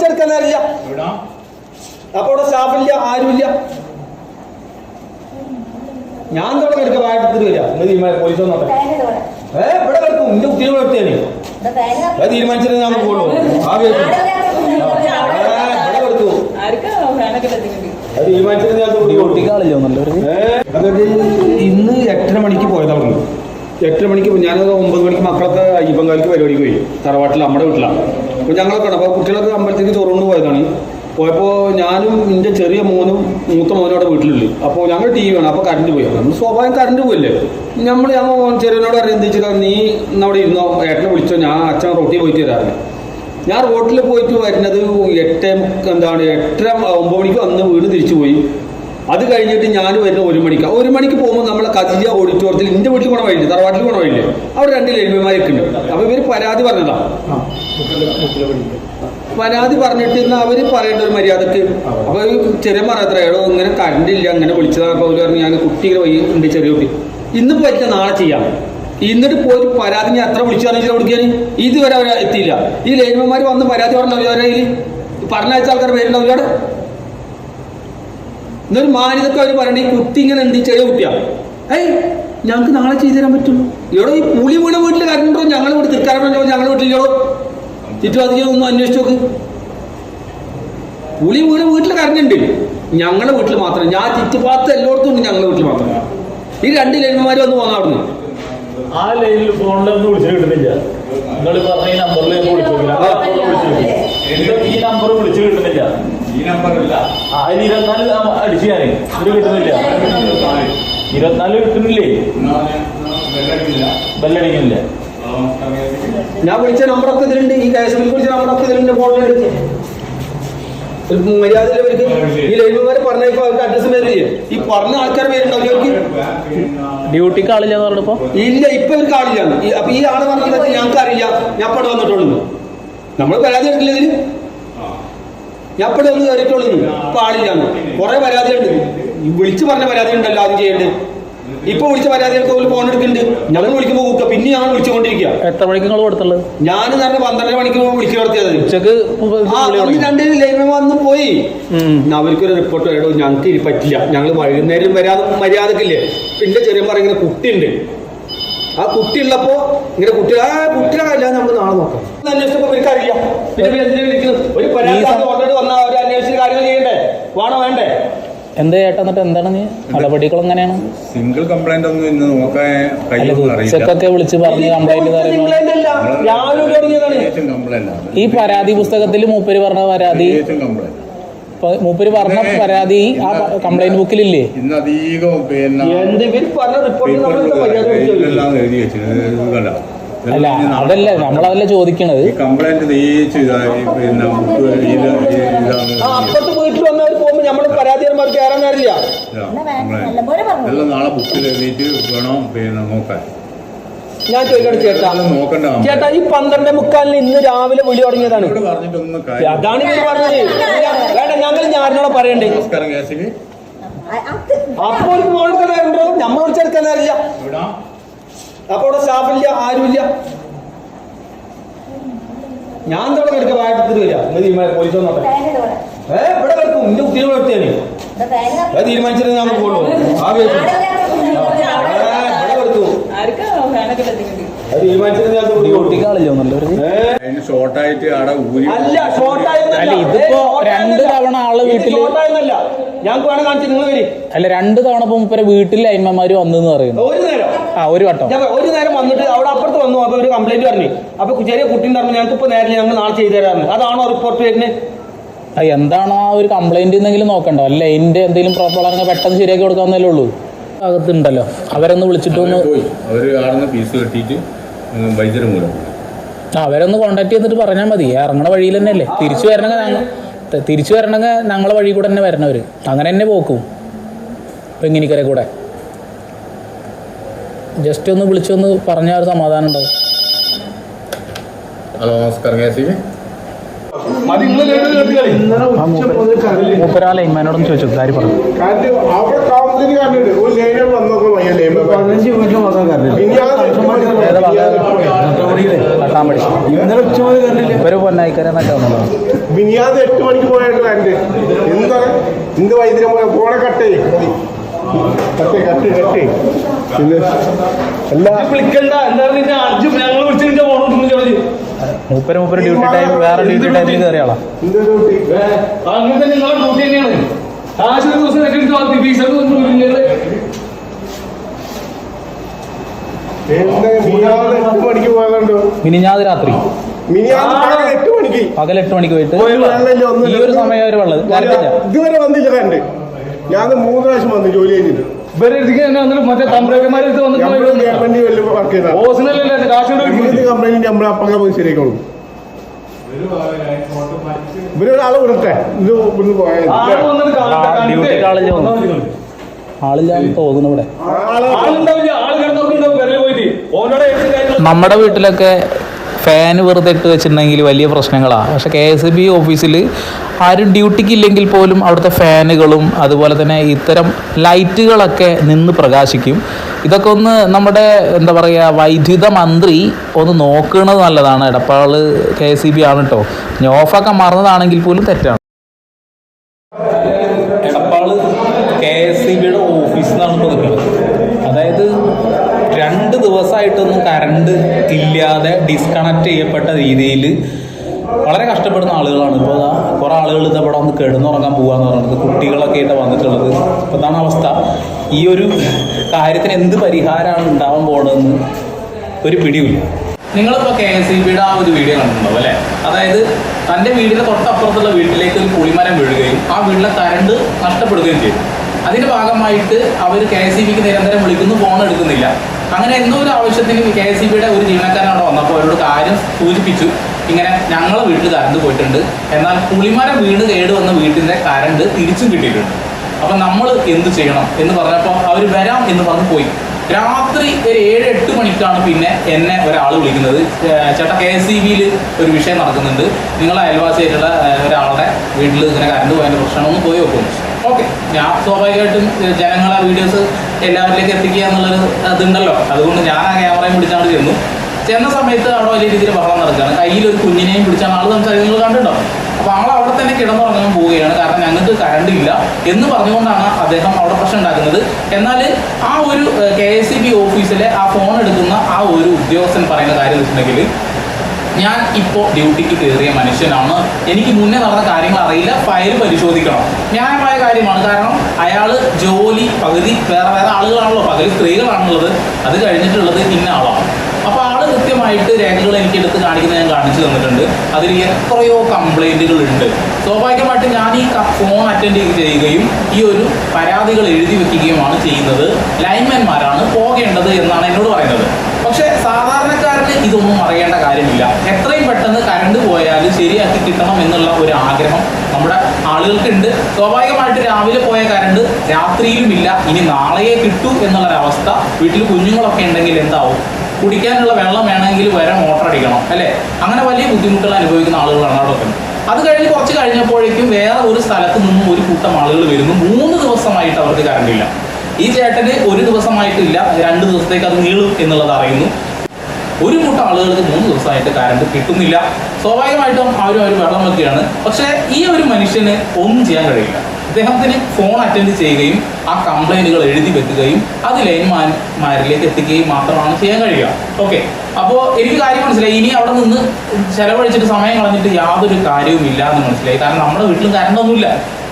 വിളിച്ചെടുക്കാൻ നേരില്ല അപ്പൊ ഇവിടെ സ്റ്റാഫില്ല ആരുമില്ല? ഞാൻ തുടങ്ങി എടുക്ക വായിട്ട് വരിക? നിങ്ങൾ പോലീസ് വന്നോട്ടെ. ഏ ഇവിടെ കിടക്കും എന്റെ കുട്ടികൾ എടുത്തേനെ അത് തീരുമാനിച്ചിട്ട് ഞാൻ പോകുള്ളൂ ആ തീരുമാനിച്ചിട്ട് ഞാൻ കുട്ടി കുട്ടിക്കാളില്ലോ ഇന്ന് എട്ടര മണിക്ക് പോയതാണ് എട്ടര മണിക്ക് ഞാൻ ഒമ്പത് മണിക്ക് മക്കളൊക്കെ അയ്യപ്പങ്കാലിക്ക് പരിപാടിക്ക് പോയി. തറവാട്ടിൽ നമ്മുടെ വീട്ടിലാണ്. അപ്പോൾ ഞങ്ങളൊക്കെ അപ്പോൾ കുട്ടികളൊക്കെ അമ്പലത്തേക്ക് ചോറുകൊണ്ട് പോയതാണ്. പോയപ്പോൾ ഞാനും എന്റെ ചെറിയ മോനും മൂത്ത മോനും അവിടെ വീട്ടിലുള്ളു. അപ്പോൾ ഞങ്ങൾ ടി വി വേണം അപ്പോൾ കറണ്ട് പോയി. നമ്മൾ സ്വാഭാവികം കറണ്ട് പോയില്ലേ? നമ്മൾ ഞാൻ ചെറിയനോട് അറിയാൻ നീ അവിടെ ഇരുന്നോ? ഏട്ടനെ വിളിച്ചോ? ഞാൻ അച്ഛൻ റോട്ടിൽ പോയിട്ട് വരാറുണ്ട് ഞാൻ റോട്ടിൽ പോയിട്ട് വരുന്നത് എട്ട് എന്താണ് എട്ടര ഒമ്പത് മണിക്ക് വന്ന് വീട് തിരിച്ചു പോയി അത് കഴിഞ്ഞിട്ട് ഞാൻ വരുന്ന ഒരു മണിക്ക് ഒരു മണിക്ക് പോകുമ്പോൾ നമ്മളെ കതിജ ഓഡിറ്റോറിയത്തിൽ എന്റെ വീട്ടിൽ കൂടെ വഴിയില്ല? തറവാട്ടിൽ കൂടെ വഴിയില്ല? അവിടെ രണ്ട് ലൈൻമാരൊക്കെ ഉണ്ട് അപ്പൊ ഇവർ പരാതി പറഞ്ഞതാ. പരാതി പറഞ്ഞിട്ട് ഇന്ന് അവർ പറയേണ്ട ഒരു മര്യാദയ്ക്ക് അപ്പൊ ചെറിയ പറയാത്ര അയാളോ ഇങ്ങനെ കറണ്ട് ഇല്ല അങ്ങനെ വിളിച്ചതാണ് അപ്പൊ അവർ പറഞ്ഞു ഞാൻ കുട്ടികൾ വഴി വൈകി ഉണ്ട് ചെറിയ കുട്ടി. ഇന്ന് പറ്റില്ല നാളെ ചെയ്യാം. എന്നിട്ട് പോയിട്ട് പരാതി ഞാൻ എത്ര വിളിച്ചു പറഞ്ഞാൽ കൊടുക്കാൻ ഇതുവരെ അവർ എത്തിയില്ല. ഈ ലൈൻമാർ വന്ന് പരാതി പറഞ്ഞ അവരെ പറഞ്ഞയച്ച ആൾക്കാർ പേരുണ്ടാവില്ല എന്നൊരു മാന്യതൊക്കെ അവർ പറയണേ ഈ കുട്ടി ഇങ്ങനെ എന്ത് ചെറിയ കുട്ടിയാ. ഏയ് ഞങ്ങൾക്ക് നാളെ ചെയ്തു തരാൻ പറ്റുള്ളൂ. ഇവിടെ ഈ പുളി വീണ വീട്ടിൽ കരണ്ടോ ഞങ്ങൾ ഇവിടെ തിരുക്കാരോ ഞങ്ങളുടെ വീട്ടിലോ ചുറ്റുപാടിക്കും ഒന്നും അന്വേഷിച്ചു നോക്ക് പുളി വീണ വീട്ടിൽ കരണ്ടുണ്ട് ഞങ്ങളുടെ വീട്ടിൽ മാത്രം ഞാൻ ചുറ്റുപാത്ത എല്ലായിടത്തും ഉണ്ട് ഞങ്ങളുടെ വീട്ടിൽ മാത്രം. ഈ രണ്ട് ലൈൻമാർ വന്ന് പോകാൻ അവിടുന്ന്. ആ ലൈനിൽ ഫോണിലൊന്നും വിളിച്ചു കിട്ടുന്നില്ല. നിങ്ങൾ പറഞ്ഞ ഈ നമ്പറിൽ വിളിച്ചു ഈ നമ്പർ വിളിച്ചു കിട്ടുന്നില്ല. ഈ നമ്പറില്ല. ആ അതിന് ഇരുപത്തിനാല് അടിച്ചു ഞാൻ ഇത് കിട്ടുന്നില്ല. ഇരുപത്തിനാല് കിട്ടുന്നില്ലേ? ബെല്ലടിക്കുന്നില്ല. ഞാൻ വിളിച്ച നമ്പറൊക്കെ ഇതിലുണ്ട്. ഈ കാശ്മീർ വിളിച്ച നമ്പറൊക്കെ ഇതിലുണ്ട് ഫോണിൽ എടുത്ത്. മര്യാദ ഈ ലൈബ്രറി പറഞ്ഞപ്പോ അവർക്ക് അഡ്രസ് വരില്ലേ ഈ പറഞ്ഞ ആൾക്കാർ പേരുണ്ടാവില്ല അവർക്ക്? ഡ്യൂട്ടിക്ക് ആളില്ലെന്ന് പറഞ്ഞപ്പോ? ഇല്ല ഇപ്പൊ ഇവർക്ക് ആളില്ല. ഈ- അപ്പൊ ഈ ആൾ പറഞ്ഞത് ഞങ്ങൾക്ക് അറിയില്ല ഞാൻ പടം വന്നിട്ടുള്ളൂ. നമ്മൾ പരാതി എടുക്കില്ല ഇതിന് ഞാൻ ഇപ്പോഴും ഒന്ന് കയറിയിട്ടുള്ളൂ ഇപ്പൊ ആളില്ലാന്ന് കുറെ പരാതികളുണ്ട് ഈ വിളിച്ചു പറഞ്ഞ പരാതി ഉണ്ടല്ലോ ആദ്യം ചെയ്യേണ്ടത് ഇപ്പൊ വിളിച്ച പരാതികൾക്ക് പോലും ഫോൺ എടുക്കുന്നുണ്ട്. ഞങ്ങൾ വിളിക്കുമ്പോൾ കൂക്ക. പിന്നെ ഞങ്ങൾ വിളിച്ചുകൊണ്ടിരിക്കുക. എത്ര മണിക്ക് നിങ്ങൾ കൊടുത്തുള്ളത്? ഞാൻ നേരത്തെ പന്ത്രണ്ട് മണിക്ക് വിളിച്ചു നടത്തിയത് ഉച്ചയ്ക്ക് രണ്ട് ലൈൻ വന്ന് പോയി. അവർക്കൊരു റിപ്പോർട്ട് എടോ ഞങ്ങൾക്ക് ഇനി പറ്റില്ല. ഞങ്ങൾ വൈകുന്നേരം വരാതെ മര്യാദക്കില്ലേ? പിന്നെ ചെറിയ പറയുന്ന കുട്ടിയുണ്ട്. ആ കുട്ടി ഉള്ളപ്പോ ഇങ്ങനെ കുട്ടി ആ കുട്ടിയുടെ കാര്യം നമുക്ക് നാളെ നോക്കാം. അന്വേഷിച്ചപ്പോ പിന്നെ എന്തിനാ വിളിക്കുന്നത്? ഒരു പരാതി ഓൾറെഡി അവർ അന്വേഷിച്ച് കാര്യങ്ങൾ ചെയ്യണ്ടേ? വേണോ വേണ്ടേ? എന്താ ചേട്ടാ എന്നിട്ട് എന്താണ് നീ? നടപടികൾ എങ്ങനെയാണ്? സിംഗിൾ കംപ്ലൈന്റ് ഒന്നും ഇന്ന് നോക്കാൻ വിളിച്ച് പറഞ്ഞ് കംപ്ലൈന്റ് ഈ പരാതി പുസ്തകത്തിൽ മൂപ്പര് പറഞ്ഞ പരാതി മൂപ്പര് പറഞ്ഞ പരാതി ആ കംപ്ലൈന്റ് ബുക്കിലില്ലേ ഇന്ന് അധികം പിന്നെ അല്ല അതല്ല നമ്മളതല്ല ചോദിക്കണത്. ഈ കംപ്ലൈന്റ് ആ അപ്പുറത്ത് വീട്ടിൽ വന്നവർ പോകുമ്പോൾ നമ്മൾ പരാതികന്മാർക്ക് കയറാൻ കാര്യമില്ല എല്ലാം നാളെ ബുക്കിൽ എഴുതിയിട്ട് വേണം? പിന്നെ നോക്കാൻ ഞാൻ ചോദിക്കട്ടെ ചേട്ടാ. ചേട്ടാ ഈ പന്ത്രണ്ട് മുക്കാലിന് ഇന്ന് രാവിലെ വിളി തുടങ്ങിയതാണ്. അതാണ് ഇവർ പറഞ്ഞത്. വേണ്ട ഞങ്ങൾ ഞാറിനോട് പറയണ്ടേ? അപ്പോൾ കേസിൽ അപ്പൊ ഒരു ഉണ്ടോ? നമ്മൾ വിളിച്ചെടുക്കാൻ വിടാം അപ്പൊ അവിടെ സ്റ്റാഫില്ല ആരുമില്ല. ഞാൻ തുടങ്ങി എടുക്ക വാഴത്തിൽ വരിക. നിങ്ങൾ തീരുമാനം പോലീസ് വന്നോട്ടെ. ഏ ഇവിടെ കിടക്കും. എന്റെ കുട്ടികൾ എടുത്തേനെ അത് തീരുമാനിച്ചിട്ട് ഞാൻ പോകുള്ളൂ ആ നല്ലൊരു ഷോർട്ടായിട്ട് അവിടെ ഊരി അല്ല ഇതിപ്പോ രണ്ട് തവണ ആൾ വീട്ടിൽ ഷോർട്ടായിരുന്നല്ല ഞങ്ങൾക്ക് വേണം കാണിച്ചു നിങ്ങൾ വരി. അല്ല രണ്ട് തവണ ഇപ്പൊ മൂപ്പരെ വീട്ടിൽ അയന്മാര് വന്നു പറയുന്നു. ഒരു നേരം. ആ ഒരു വട്ടം. ഞാൻ ഒരു നേരം വന്നിട്ട് അവിടെ അപ്പുറത്ത് വന്നു അപ്പൊ ഒരു കംപ്ലൈന്റ് പറഞ്ഞു. അപ്പൊ ചെറിയ കുട്ടി പറഞ്ഞു ഞങ്ങൾക്ക് ഇപ്പൊ നേരില്ല ഞങ്ങൾ നാളെ ചെയ്തു തരാമെന്ന് അതാണോ റിപ്പോർട്ട് വരുന്നത്? എന്താണോ ആ ഒരു കംപ്ലൈന്റ് എന്തെങ്കിലും നോക്കണ്ടോ? അല്ല എന്റെ എന്തെങ്കിലും പ്രോബ്ലം പെട്ടെന്ന് ശരിയാക്കി കൊടുക്കാന്നല്ലേ ഉള്ളൂ. അകത്തുണ്ടല്ലോ. അവരൊന്ന് വിളിച്ചിട്ട് ഒന്ന് അവരൊന്ന് കോണ്ടാക്ട് ചെയ്തിട്ട് പറഞ്ഞാൽ മതി. ഇറങ്ങണ വഴിയിൽ തന്നെയല്ലേ. തിരിച്ചു വരണമെങ്കിൽ തിരിച്ചു വരണമെങ്കിൽ ഞങ്ങളെ വഴി കൂടെ തന്നെ വരണവർ അങ്ങനെ തന്നെ പോക്കും. പെങ്ങിനിക്കരെ കൂടെ? ജസ്റ്റ് ഒന്ന് വിളിച്ചൊന്ന് പറഞ്ഞാൽ ഒരു സമാധാനം ഉണ്ടാവും. ഹലോ നമസ്കാരം കേസിൽ മൂപ്പരാ. ലൈൻമാനോടൊന്ന് ചോദിച്ചു കാര്യം പറഞ്ഞു ഇന്നലെ ഉച്ച മുതൽ കണ്ടില്ല ഇവർ പൊന്നായിക്കാരെന്നൊക്കെ വന്നതാണ് മിനിയാന്ന് എട്ട് മണിക്ക് പോയിട്ട് കണ്ട് എന്താ? എന്ത് വൈദ്യുതി പോയ ഫോണെ കട്ടേ കട്ടേ കട്ട് കട്ടേ പിന്നെ എല്ലാ വിളിക്കണ്ട. അർജുൻ ഞങ്ങൾ വിളിച്ചിട്ട് മൂപ്പര മൂപ്പര ഡ്യൂട്ടി ടൈം വേറെ ഡ്യൂട്ടി ടൈമിൽ കയറിയ ആളാ. ഇനി ഞാൻ അങ്ങനെ തന്നെ നിങ്ങളെ ഡ്യൂട്ടി തന്നെയാണ്. ആശുപത്രി ദിവസം ഫീസൊക്കെ ഒന്നും മിനിഞ്ഞാത് രാത്രി. എട്ട് മണിക്ക്. പകൽ എട്ട് മണിക്ക് പോയിട്ട്. ഈ ഒരു സമയം ഒരു വെള്ളം കറക്റ്റില്ല ഇതുവരെ വന്നില്ല കണ്ട് ഞാൻ മൂന്ന് പ്രാവശ്യം വന്നു ജോലി കഴിഞ്ഞിട്ട്. തന്നെ വന്നിട്ട് മറ്റേ തമ്പ്രേക്കന്മാരെടുത്ത് വന്നിട്ട് ഓസിനല്ലേ കാശ് കംപ്ലൈന്റ് നമ്മൾ പോയി. ഇവരൊരാളെ വിടട്ടെ. ഇത് ഇവിടുന്ന്. ആളില്ലാന്ന് തോന്നുന്നു ഇവിടെ. നമ്മുടെ വീട്ടിലൊക്കെ ഫാൻ വെറുതെ ഇട്ട് വെച്ചിട്ടുണ്ടെങ്കിൽ വലിയ പ്രശ്നങ്ങളാണ് പക്ഷേ കെ എസ് ബി ഓഫീസിൽ ആരും ഡ്യൂട്ടിക്ക് ഇല്ലെങ്കിൽ പോലും അവിടുത്തെ ഫാനുകളും അതുപോലെ തന്നെ ഇത്തരം ലൈറ്റുകളൊക്കെ നിന്ന് പ്രകാശിക്കും. ഇതൊക്കെ ഒന്ന് നമ്മുടെ എന്താ പറയുക വൈദ്യുത മന്ത്രി ഒന്ന് നോക്കുന്നത് നല്ലതാണ്. ഇടപ്പാൾ കെ എസ് ബി ആണ് കേട്ടോ ഇനി ഓഫാക്കാൻ മറന്നതാണെങ്കിൽ പോലും തെറ്റാണ് എടപ്പാൾ കെ എസ് സി ബിയുടെ ഓഫീസിൽ നിന്നാണ് ഇപ്പോൾ നിൽക്കുന്നത് അതായത് രണ്ട് ദിവസമായിട്ടൊന്നും കറണ്ട് ഇല്ലാതെ ഡിസ്കണക്ട് ചെയ്യപ്പെട്ട രീതിയിൽ വളരെ കഷ്ടപ്പെടുന്ന ആളുകളാണ്. ഇപ്പോൾ കുറെ ആളുകൾ ഇത് ഇവിടെ വന്ന് കിടന്നുറങ്ങാൻ പോകാന്ന് പറയുന്നത് കുട്ടികളൊക്കെ ആയിട്ട് വന്നിട്ടുള്ളത്. അപ്പോൾ അതാണ് അവസ്ഥ. ഈ ഒരു കാര്യത്തിന് എന്ത് പരിഹാരമാണ് ഉണ്ടാവാൻ പോകണമെന്ന് ഒരു പിടിയില്ല. നിങ്ങളിപ്പോൾ കെ എസ് ഇ ബിയുടെ ആ ഒരു വീഡിയോ കണ്ടിട്ടുണ്ടാവും അല്ലേ? അതായത് തന്റെ വീടിന്റെ തൊട്ടപ്പുറത്തുള്ള വീട്ടിലേക്ക് ഒരു കുളിമരം വീഴുകയും ആ വീട്ടിലെ കരണ്ട് നഷ്ടപ്പെടുകയും ചെയ്തു. അതിന്റെ ഭാഗമായിട്ട് അവർ കെ എസ് ഇ ബിക്ക് നിരന്തരം വിളിക്കുന്നു ഫോൺ എടുക്കുന്നില്ല. അങ്ങനെ എന്തോ ഒരു ആവശ്യത്തിന് കെ എസ് ഇ ബിയുടെ ഒരു ജീവനക്കാരൻ വന്നപ്പോൾ അവരോട് കാര്യം സൂചിപ്പിച്ചു. ഇങ്ങനെ ഞങ്ങളെ വീട്ടിൽ കറണ്ട് പോയിട്ടുണ്ട്. എന്നാൽ പുളിമരം വീട് കേട് വന്ന വീട്ടിന്റെ കറണ്ട് തിരിച്ചും കിട്ടിയിട്ടുണ്ട്. അപ്പം നമ്മൾ എന്ത് ചെയ്യണം എന്ന് പറഞ്ഞപ്പോൾ അവർ വരാം എന്ന് പറഞ്ഞ് പോയി. രാത്രി ഒരു ഏഴ് എട്ട് മണിക്കാണ് പിന്നെ എന്നെ ഒരാൾ വിളിക്കുന്നത്. ചേട്ടാ കെ എസ് ബിയിൽ ഒരു വിഷയം നടക്കുന്നുണ്ട്. നിങ്ങൾ അയൽവാസിയായിട്ടുള്ള ഒരാളുടെ വീട്ടിൽ ഇങ്ങനെ കറണ്ട് പോയതിന്റെ പ്രശ്നമൊന്നും പോയി നോക്കും ഓക്കെ. ഞാൻ സ്വാഭാവികമായിട്ടും ജനങ്ങളെ വീഡിയോസ് എല്ലാവരിലേക്ക് എത്തിക്കുക എന്നുള്ളൊരു ഇതുണ്ടല്ലോ അതുകൊണ്ട് ഞാൻ ആ ക്യാമറയും പിടിച്ചാണ് ചെന്നു. ചെന്ന സമയത്ത് അവിടെ വലിയ രീതിയിൽ ബഹളം നടക്കുകയാണ് കയ്യിൽ ഒരു കുഞ്ഞിനെയും പിടിച്ചാണ് ആൾ സംസാരിക്കുന്നത്. നിങ്ങൾ കണ്ടിട്ടുണ്ടോ? അപ്പോൾ ആൾ അവിടെ തന്നെ കിടന്നുറങ്ങാൻ പോവുകയാണ്. കാരണം ഞങ്ങൾക്ക് കറണ്ട് ഇല്ല എന്ന് പറഞ്ഞുകൊണ്ടാണ് അദ്ദേഹം അവിടെ പ്രശ്നം ഉണ്ടാക്കുന്നത്. എന്നാൽ ആ ഒരു കെ എസ് ബി ഓഫീസിലെ ആ ഫോൺ എടുക്കുന്ന ആ ഒരു ഉദ്യോഗസ്ഥൻ പറയുന്ന കാര്യം വെച്ചിട്ടുണ്ടെങ്കിൽ ഞാൻ ഇപ്പോൾ ഡ്യൂട്ടിക്ക് കയറിയ മനുഷ്യനാണ്. എനിക്ക് മുന്നേ നടന്ന കാര്യങ്ങൾ അറിയില്ല. ഫയൽ പരിശോധിക്കണം. ന്യായമായ കാര്യമാണ്. കാരണം അയാൾ ജോലി പകുതി വേറെ വേറെ ആളുകളാണല്ലോ. പകുതി സ്ത്രീകളാണുള്ളത്. അത് കഴിഞ്ഞിട്ടുള്ളത് ഇന്ന ആളാണ്. ആൾ രേഖകൾ എനിക്ക് എടുത്ത് കാണിക്കുന്ന ഞാൻ കാണിച്ചു തന്നിട്ടുണ്ട്. അതിൽ എത്രയോ കംപ്ലൈന്റുകൾ ഉണ്ട്. സ്വാഭാവികമായിട്ട് ഞാൻ ഈ ഫോൺ അറ്റൻഡ് ചെയ്യുകയും ഈ ഒരു പരാതികൾ എഴുതി വെക്കുകയുമാണ് ചെയ്യുന്നത്. ലൈൻമാൻമാരാണ് പോകേണ്ടത് എന്നാണ് എന്നോട് പറയുന്നത്. പക്ഷേ സാധാരണക്കാരന് ഇതൊന്നും അറിയേണ്ട കാര്യമില്ല. എത്രയും പെട്ടെന്ന് കറണ്ട് പോയാൽ ശരിയാക്കി കിട്ടണം എന്നുള്ള ഒരു ആഗ്രഹം നമ്മുടെ ആളുകൾക്കുണ്ട്. സ്വാഭാവികമായിട്ട് രാവിലെ പോയ കറണ്ട് രാത്രിയിലും ഇല്ല ഇനി നാളെയേ കിട്ടൂ എന്നുള്ളൊരവസ്ഥ വീട്ടിൽ കുഞ്ഞുങ്ങളൊക്കെ ഉണ്ടെങ്കിൽ എന്താവും? കുടിക്കാനുള്ള വെള്ളം വേണമെങ്കിൽ വരെ മോട്ടർ അടിക്കണം അല്ലേ? അങ്ങനെ വലിയ ബുദ്ധിമുട്ടുകൾ അനുഭവിക്കുന്ന ആളുകളാണ് അവിടെ അത് കഴിഞ്ഞ് കുറച്ച് കഴിഞ്ഞപ്പോഴേക്കും വേറെ ഒരു സ്ഥലത്ത് നിന്നും ഒരു കൂട്ടം ആളുകൾ വരുന്നു. മൂന്ന് ദിവസമായിട്ട് അവർക്ക് കറണ്ട് ഇല്ല. ഈ ചേട്ടന് ഒരു ദിവസമായിട്ടില്ല രണ്ട് ദിവസത്തേക്ക് അത് നീളും എന്നുള്ളത് അറിയുന്നു. ഒരു കൂട്ടം ആളുകൾക്ക് മൂന്ന് ദിവസമായിട്ട് കറണ്ട് കിട്ടുന്നില്ല. സ്വാഭാവികമായിട്ടും അവർ വെള്ളം വെക്കുകയാണ് പക്ഷേ ഈ ഒരു മനുഷ്യന് ഒന്നും ചെയ്യാൻ കഴിയില്ല. അദ്ദേഹത്തിന് ഫോൺ അറ്റൻഡ് ചെയ്യുകയും ആ കംപ്ലൈന്റുകൾ എഴുതി വെക്കുകയും അത് ലൈൻമാൻമാരിലേക്ക് എത്തിക്കുകയും മാത്രമാണ് ചെയ്യാൻ കഴിയുക. ഓക്കെ അപ്പോൾ എനിക്ക് കാര്യം മനസ്സിലായി. ഇനി അവിടെ നിന്ന് ചിലവഴിച്ചിട്ട് സമയം കളഞ്ഞിട്ട് യാതൊരു കാര്യവും ഇല്ല എന്ന് മനസ്സിലായി. കാരണം നമ്മുടെ വീട്ടിലും കരണ്ടൊന്നുമില്ല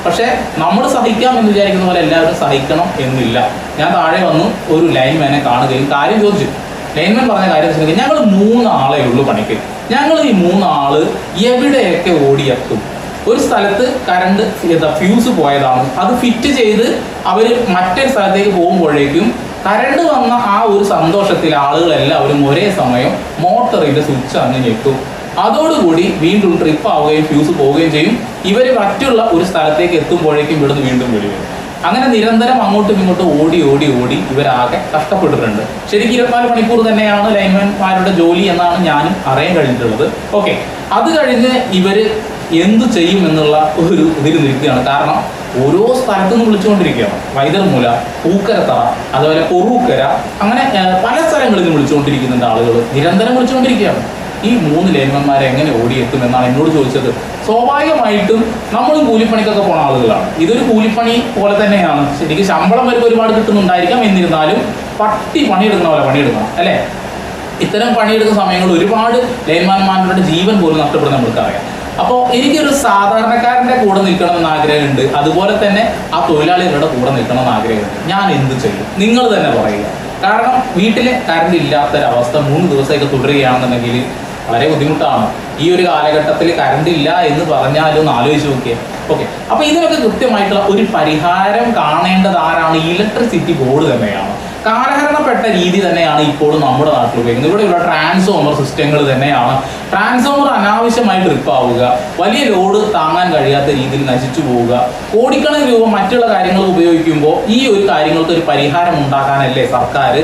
പക്ഷേ നമ്മൾ സഹിക്കാം എന്ന് വിചാരിക്കുന്ന പോലെ എല്ലാവരും സഹിക്കണം എന്നില്ല. ഞാൻ താഴെ വന്നു ഒരു ലൈൻമാനെ കാണുകയും കാര്യം ചോദിച്ചു. ലൈൻമാൻ പറഞ്ഞ കാര്യം വെച്ചിട്ടുണ്ടെങ്കിൽ ഞങ്ങൾ മൂന്നാളേ ഉള്ളൂ പണിക്ക്. ഞങ്ങൾ ഈ മൂന്നാൾ എവിടെയൊക്കെ ഓടിയെത്തും? ഒരു സ്ഥലത്ത് കറണ്ട് എന്താ ഫ്യൂസ് പോയതാണ്. അത് ഫിറ്റ് ചെയ്ത് അവർ മറ്റൊരു സ്ഥലത്തേക്ക് പോകുമ്പോഴേക്കും കറണ്ട് വന്ന ആ ഒരു സന്തോഷത്തിൽ ആളുകളെല്ലാവരും ഒരേ സമയം മോട്ടറിന്റെ സ്വിച്ച് അങ്ങ് ഞെട്ടും. അതോടുകൂടി വീണ്ടും ട്രിപ്പ് ആവുകയും ഫ്യൂസ് പോവുകയും ചെയ്യും. ഇവർ മറ്റുള്ള ഒരു സ്ഥലത്തേക്ക് എത്തുമ്പോഴേക്കും ഇവിടുന്ന് വീണ്ടും വെളിവരും അങ്ങനെ നിരന്തരം അങ്ങോട്ടും ഇങ്ങോട്ടും ഓടി ഓടി ഓടി ഇവരാകെ കഷ്ടപ്പെട്ടിട്ടുണ്ട്. ശരിക്കും ഇരുപത്തിനാല് മണിക്കൂർ തന്നെയാണ് ലൈൻമാൻമാരുടെ ജോലി എന്നാണ് ഞാനും അറിയാൻ കഴിഞ്ഞിട്ടുള്ളത്. ഓക്കെ അത് കഴിഞ്ഞ് ഇവർ എന്തു ചെയ്യും എന്നുള്ള ഒരു ഇതിൽ നിൽക്കുകയാണ്. കാരണം ഓരോ സ്ഥലത്തുനിന്ന് വിളിച്ചുകൊണ്ടിരിക്കുകയാണ്. വൈതർമൂല പൂക്കരത്തറ അതുപോലെ പൊറൂക്കര അങ്ങനെ പല സ്ഥലങ്ങളിൽ നിന്ന് വിളിച്ചുകൊണ്ടിരിക്കുന്നുണ്ട് ആളുകൾ നിരന്തരം വിളിച്ചുകൊണ്ടിരിക്കുകയാണ്. ഈ മൂന്ന് ലൈൻമാൻമാരെ എങ്ങനെ ഓടിയെത്തും എന്നാണ് എന്നോട് ചോദിച്ചത്. സ്വാഭാവികമായിട്ടും നമ്മളും കൂലിപ്പണിക്കൊക്കെ പോണ ആളുകളാണ്. ഇതൊരു കൂലിപ്പണി പോലെ തന്നെയാണ്. ശരിക്കും ശമ്പളം വരെ ഒരുപാട് കിട്ടുന്നുണ്ടായിരിക്കാം. എന്നിരുന്നാലും പട്ടി പണിയെടുക്കുന്ന പോലെ പണിയെടുക്കണം അല്ലേ? ഇത്തരം പണിയെടുക്കുന്ന സമയങ്ങളിൽ ഒരുപാട് ലൈൻമാൻമാരുടെ ജീവൻ പോലും നഷ്ടപ്പെടുന്ന നമുക്കറിയാം അപ്പോൾ എനിക്കൊരു സാധാരണക്കാരന്റെ കൂടെ നിൽക്കണം നിൽക്കണമെന്ന് ആഗ്രഹമുണ്ട്. അതുപോലെ തന്നെ ആ തൊഴിലാളികളുടെ കൂടെ നിൽക്കണം നിൽക്കണമെന്ന് ആഗ്രഹമുണ്ട്. ഞാൻ എന്ത് ചെയ്യും? നിങ്ങൾ തന്നെ പറയുക. കാരണം വീട്ടിലെ കറണ്ട് ഇല്ലാത്തൊരവസ്ഥ മൂന്ന് ദിവസമൊക്കെ തുടരുകയാണെന്നുണ്ടെങ്കിൽ വളരെ ബുദ്ധിമുട്ടാണ്. ഈ ഒരു കാലഘട്ടത്തിൽ കറണ്ട് ഇല്ല എന്ന് പറഞ്ഞാലും ആലോചിച്ച് നോക്കിയേ. ഓക്കെ അപ്പൊ ഇതിനൊക്കെ കൃത്യമായിട്ടുള്ള ഒരു പരിഹാരം കാണേണ്ടത് ആരാണ്? ഇലക്ട്രിസിറ്റി ബോർഡ് തന്നെയാണ്. കാലഹരണപ്പെട്ട രീതി തന്നെയാണ് ഇപ്പോഴും നമ്മുടെ നാട്ടിൽ ഉപയോഗിക്കുന്നത്. ഇവിടെയുള്ള ട്രാൻസ്ഫോമർ സിസ്റ്റങ്ങൾ തന്നെയാണ്. ട്രാൻസ്ഫോമർ അനാവശ്യമായി ട്രിപ്പ് ആവുക വലിയ ലോഡ് താങ്ങാൻ കഴിയാത്ത രീതിയിൽ നശിച്ചു പോവുക കോടിക്കണക്കിന് രൂപ മറ്റുള്ള കാര്യങ്ങൾ ഉപയോഗിക്കുമ്പോൾ ഈ ഒരു കാര്യങ്ങൾക്ക് ഒരു പരിഹാരം ഉണ്ടാക്കാനല്ലേ സർക്കാർ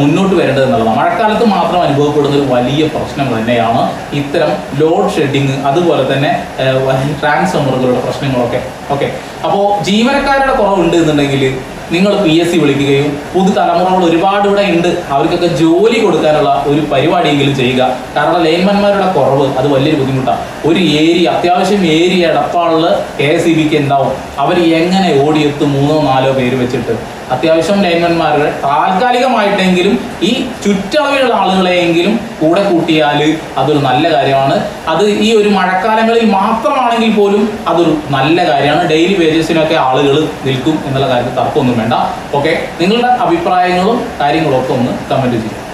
മുന്നോട്ട് വരേണ്ടത് എന്നുള്ളതാണ്. മഴക്കാലത്ത് മാത്രം അനുഭവപ്പെടുന്ന ഒരു വലിയ പ്രശ്നം തന്നെയാണ് ഇത്തരം ലോഡ് ഷെഡിങ് അതുപോലെ തന്നെ ട്രാൻസ്ഫോമറുകളുടെ പ്രശ്നങ്ങളൊക്കെ. ഓക്കെ അപ്പോൾ ജീവനക്കാരുടെ കുറവുണ്ട് എന്നുണ്ടെങ്കിൽ നിങ്ങൾ പി എസ് സി വിളിക്കുകയും പുതുതലമുറകൾ ഒരുപാട് ഇവിടെ ഉണ്ട്. അവർക്കൊക്കെ ജോലി കൊടുക്കാനുള്ള ഒരു പരിപാടിയെങ്കിലും ചെയ്യുക. കാരണം ലേമന്മാരുടെ കുറവ് അത് വലിയൊരു ബുദ്ധിമുട്ടാണ്. ഒരു ഏരിയ അത്യാവശ്യം ഏരിയ എടപ്പാളിൽ കെ എസ് ഇ ബിക്ക് ഉണ്ടാവും. അവർ എങ്ങനെ ഓടിയെത്തും മൂന്നോ നാലോ പേര് വെച്ചിട്ട്. അത്യാവശ്യം ലൈൻമാന്മാരുടെ താൽക്കാലികമായിട്ടെങ്കിലും ഈ ചുറ്റളവിലുള്ള ആളുകളെയെങ്കിലും കൂടെ കൂട്ടിയാൽ അതൊരു നല്ല കാര്യമാണ്. അത് ഈ ഒരു മഴക്കാലങ്ങളിൽ മാത്രമാണെങ്കിൽ പോലും അതൊരു നല്ല കാര്യമാണ്. ഡെയിലി വേജസിനൊക്കെ ആളുകൾ നിൽക്കും എന്നുള്ള കാര്യത്തിൽ തർക്കമൊന്നും വേണ്ട. ഓക്കെ നിങ്ങളുടെ അഭിപ്രായങ്ങളും കാര്യങ്ങളും ഒക്കെ ഒന്ന് കമന്റ് ചെയ്യുക